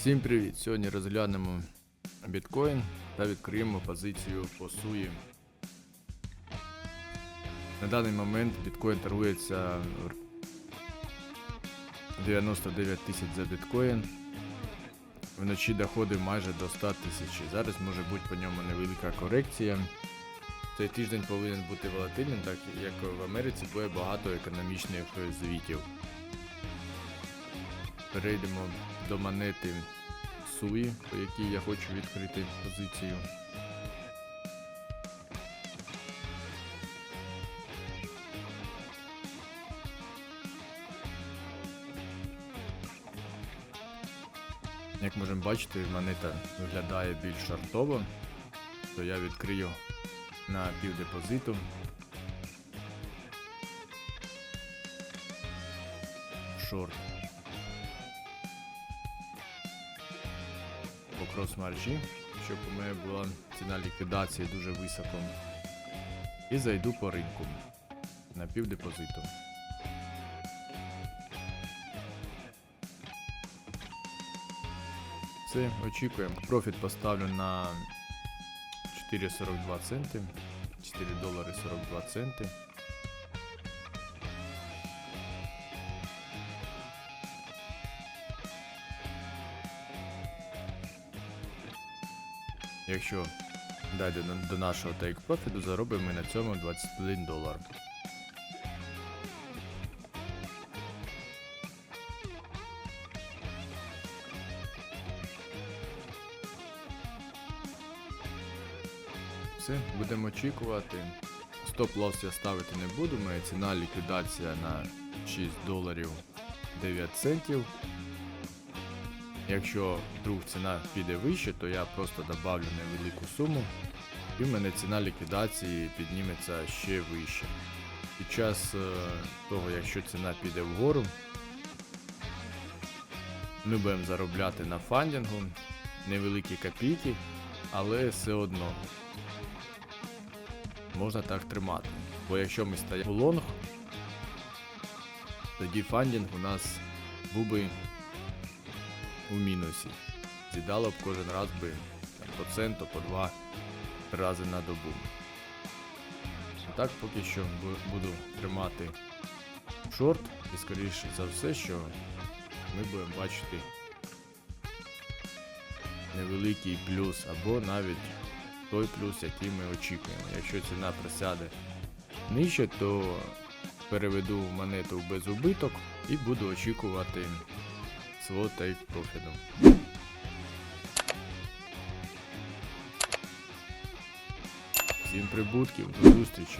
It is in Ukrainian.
Всім привіт! Сьогодні розглянемо біткоін та відкриємо позицію по суї. На даний момент біткоін торгується 99 тисяч за біткоін. Вночі доходив майже до 100 тисяч. Зараз може бути по ньому невелика корекція. Цей тиждень повинен бути волатильним, так як в Америці буде багато економічних звітів. Перейдемо до монети Суї, по якій я хочу відкрити позицію. Як можемо бачити, монета виглядає більш шартово, то я відкрию на півдепозиту. Шорт. По крос-маржі, щоб у мене була ціна ліквідації дуже високо. І зайду по ринку на півдепозиту. Все, очікуємо. Профіт поставлю на 4,42 центи. 4 долари 42 центи. Якщо дійде до, нашого take профіту, заробимо ми на цьому 21 долар. Все, будемо очікувати. Стоп-лосс я ставити не буду, моя ціна ліквідація на 6 доларів 9 центів. Якщо вдруг ціна піде вище, то я просто добавлю невелику суму і в мене ціна ліквідації підніметься ще вище. Під час е, того, якщо ціна піде вгору, ми будемо заробляти на фандингу невеликі копійки, але все одно можна так тримати. Бо якщо ми стаємо в лонг, тоді фандинг у нас був би у мінусі. З'їдало б кожен раз би по центу, по два рази на добу. Так поки що буду тримати шорт і скоріше за все, що ми будемо бачити невеликий плюс або навіть той плюс, який ми очікуємо. Якщо ціна присяде нижче, то переведу монету в безубиток і буду очікувати свого тейк профіту. Всім прибутків, до зустрічі!